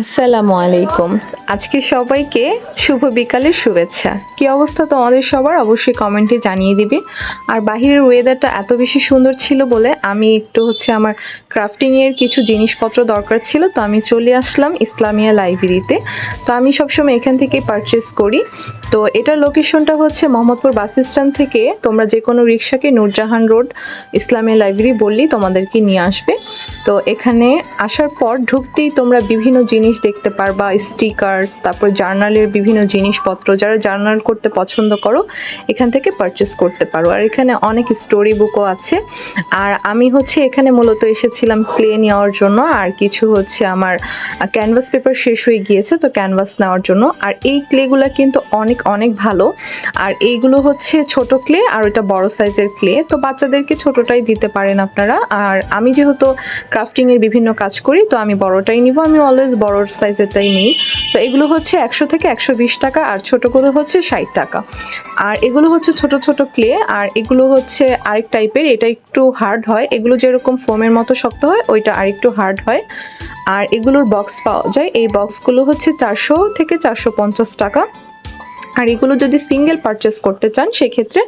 আসসালামু আলাইকুম। আজকে সবাইকে শুভ বিকালের শুভেচ্ছা। কি অবস্থা তোমাদের সবার? অবশ্যই কমেন্টে জানিয়ে দিবে। আর বাহিরের ওয়েদারটা এত বেশি সুন্দর ছিল বলে আমি একটু হচ্ছে আমার ক্রাফটিংয়ের কিছু জিনিসপত্র দরকার ছিল, তো আমি চলে আসলাম ইসলামিয়া লাইব্রেরিতে তো আমি সবসময় এখান থেকে পারচেস করি। তো এটার লোকেশনটা হচ্ছে মোহাম্মদপুর বাস স্ট্যান্ড থেকে তোমরা যে কোনো রিক্সাকে নূরজাহান রোড ইসলামিয়া লাইব্রেরি বললেই তোমাদেরকে নিয়ে আসবে। তো এখানে আসার পর ঢুকতেই তোমরা বিভিন্ন জিনিস দেখতে পারবা স্টিকার্স তারপর জার্নালের বিভিন্ন জিনিসপত্র, যারা জার্নাল করতে পছন্দ করো, এখান থেকে পারচেস করতে পারো। আর এখানে অনেক স্টোরি বুকও আছে। আর আমি হচ্ছে এখানে মূলত এসেছিলাম ক্লে নেওয়ার জন্য, আর কিছু হচ্ছে আমার ক্যানভাস পেপার শেষ হয়ে গিয়েছে, তো ক্যানভাস নেওয়ার জন্য। আর এই ক্লেগুলো কিন্তু অনেক অনেক ভালো। আর এইগুলো হচ্ছে ছোট ক্লে আর ওটা বড় সাইজের ক্লে তো বাচ্চাদেরকে ছোটটাই দিতে পারেন আপনারা। আর আমি যেহেতু ক্রাফটিং এর বিভিন্ন কাজ করি, তো আমি বড়টাই নিব। আমি অলওয়েজ বড় সাইজেরটাই নিই। তো এগুলো হচ্ছে একশো থেকে একশো বিশ টাকা, আর ছোটোগুলো হচ্ছে ষাট টাকা। আর এগুলো হচ্ছে ছোট ছোট ক্লে আর এগুলো হচ্ছে আরেক টাইপের এটা একটু হার্ড হয়। এগুলো যেরকম ফোমের মতো শক্ত হয়, ওইটা আরেকটু হার্ড হয়। আর এগুলোর বক্স পাওয়া যায়। এই বক্সগুলো হচ্ছে চারশো থেকে চারশো পঞ্চাশ টাকা। আর এগুলো যদি সিঙ্গেল পারচেস করতে চান, সেক্ষেত্রে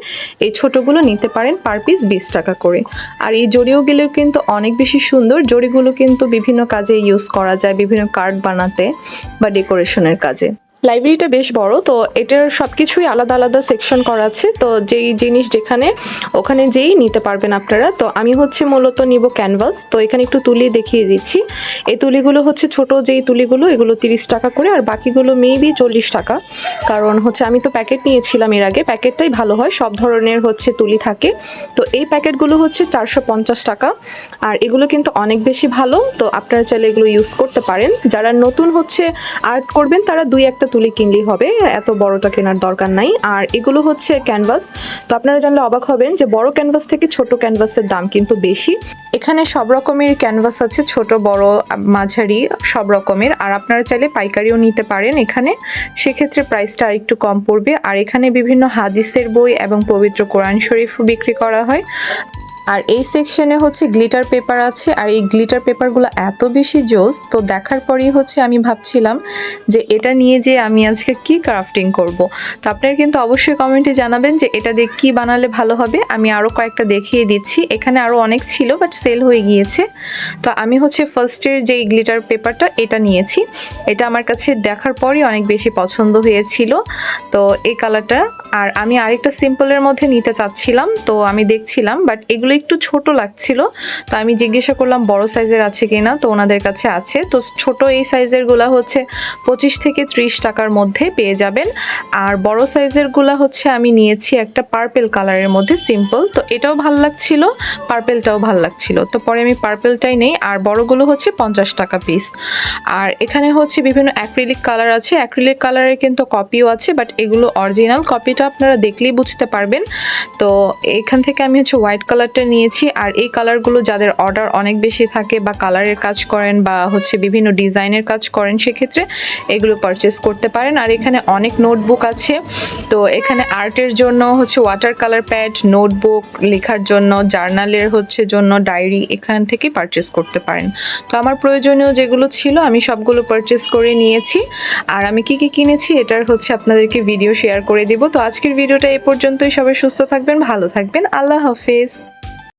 এই ছোটোগুলো নিতে পারেন পার পিস বিশ টাকা করে। আর এই জড়িওগুলো কিন্তু অনেক বেশি সুন্দর। জড়িগুলো কিন্তু বিভিন্ন কাজে ইউজ করা যায়, বিভিন্ন কার্ড বানাতে বা ডেকোরেশনের কাজে। লাইব্রেরিটা বেশ বড়, তো এটার সব কিছুই আলাদা আলাদা সেকশন করা আছে। তো যেই জিনিস যেখানে, ওখানে যেই নিতে পারবেন আপনারা। তো আমি হচ্ছে মূলত নিব ক্যানভাস তো এখানে একটু তুলি দেখিয়ে দিচ্ছি। এই তুলিগুলো হচ্ছে ছোট যেই তুলিগুলো, এগুলো তিরিশ টাকা করে, আর বাকিগুলো মেবি চল্লিশ টাকা। কারণ হচ্ছে আমি তো প্যাকেট নিয়েছিলাম এর আগে প্যাকেটটাই ভালো হয়, সব ধরনের হচ্ছে তুলি থাকে। তো এই প্যাকেটগুলো হচ্ছে চারশো পঞ্চাশ টাকা। আর এগুলো কিন্তু অনেক বেশি ভালো, তো আপনারা চাইলে এগুলো ইউজ করতে পারেন। যারা নতুন হচ্ছে আর্ট করবেন, তারা দুই একটা তুলি কিনলেই হবে, এত বড়টা কেনার দরকার নাই। আর এগুলো হচ্ছে ক্যানভাস তো আপনারা জানলে অবাক হবেন যে বড় ক্যানভাস থেকে ছোট ক্যানভাসের দাম কিন্তু বেশি। এখানে সব রকমের ক্যানভাস আছে, ছোট, বড়, মাঝারি, সব রকমের। আর আপনারা চাইলে পাইকারিও নিতে পারেন এখানে। সেক্ষেত্রে প্রাইসটা আর একটু কম পড়বে। আর এখানে বিভিন্ন হাদিসের বই এবং পবিত্র কোরআন শরীফও বিক্রি করা হয়। আর এই সেকশনে হচ্ছে গ্লিটার পেপার আছে, আর এই গ্লিটার পেপারগুলো এত বেশি জোস, তো দেখার পরেই হচ্ছে আমি ভাবছিলাম যে এটা নিয়ে যে আমি আজকে কি ক্রাফটিং করব। তো আপনারা কিন্তু অবশ্যই কমেন্টে জানাবেন যে এটা দিয়ে কী বানালে ভালো হবে। আমি আরও কয়েকটা দেখিয়ে দিচ্ছি। এখানে আরও অনেক ছিল বাট সেল হয়ে গিয়েছে। তো আমি হচ্ছে ফার্স্টের যেই গ্লিটার পেপারটা এটা নিয়েছি। এটা আমার কাছে দেখার পরই অনেক বেশি পছন্দ হয়েছিল। তো এই কালারটা আর আমি আরেকটা সিম্পলের মধ্যে নিতে চাচ্ছিলাম, তো আমি দেখছিলাম বাট এগুলো একটু ছোট লাগছিল, তো আমি জিজ্ঞাসা করলাম বড় সাইজের আছে কি না তো ওনাদের কাছে আছে। তো ছোট এই সাইজেরগুলা হচ্ছে পঁচিশ থেকে ত্রিশ টাকার মধ্যে পেয়ে যাবেন। আর বড় সাইজেরগুলা হচ্ছে আমি নিয়েছি একটা পার্পেল কালারের মধ্যে সিম্পল তো এটাও ভালো লাগছিল পার্পেলটাও ভালো লাগছিল। তো পরে আমি পার্পেলটাই নেই, আর বড়গুলো হচ্ছে পঞ্চাশ টাকা পিস আর এখানে হচ্ছে বিভিন্ন অ্যাক্রিলিক কালার আছে অ্যাক্রিলিক কালারের কিন্তু কপিও আছে বাট এগুলো অরিজিনাল কপিটা আপনারা দেখলেই বুঝতে পারবেন। তো এখান থেকে আমি হচ্ছে হোয়াইট কালারটা নিয়েছি আর এই কালারগুলো যাদের অর্ডার অনেক বেশি থাকে বা কালারের কাজ করেন বা হচ্ছে বিভিন্ন ডিজাইনের কাজ করেন, সেক্ষেত্রে এগুলো পারচেস করতে পারেন। আর এখানে অনেক নোটবুক আছে। তো এখানে আর্টের জন্য হচ্ছে ওয়াটার কালার প্যাড নোটবুক লেখার জন্য জার্নালের হচ্ছে জন্য ডায়েরি এখান থেকে পারচেস করতে পারেন। তো আমার প্রয়োজনীয় যেগুলো ছিল, আমি সবগুলো পারচেস করে নিয়েছি। আর আমি কি কি কিনেছি, এটার হচ্ছে আপনাদেরকে ভিডিও শেয়ার করে দিব। তো আজকের ভিডিওটা এ পর্যন্তই। সবাই সুস্থ থাকবেন, ভালো থাকবেন। আল্লাহ হাফেজ।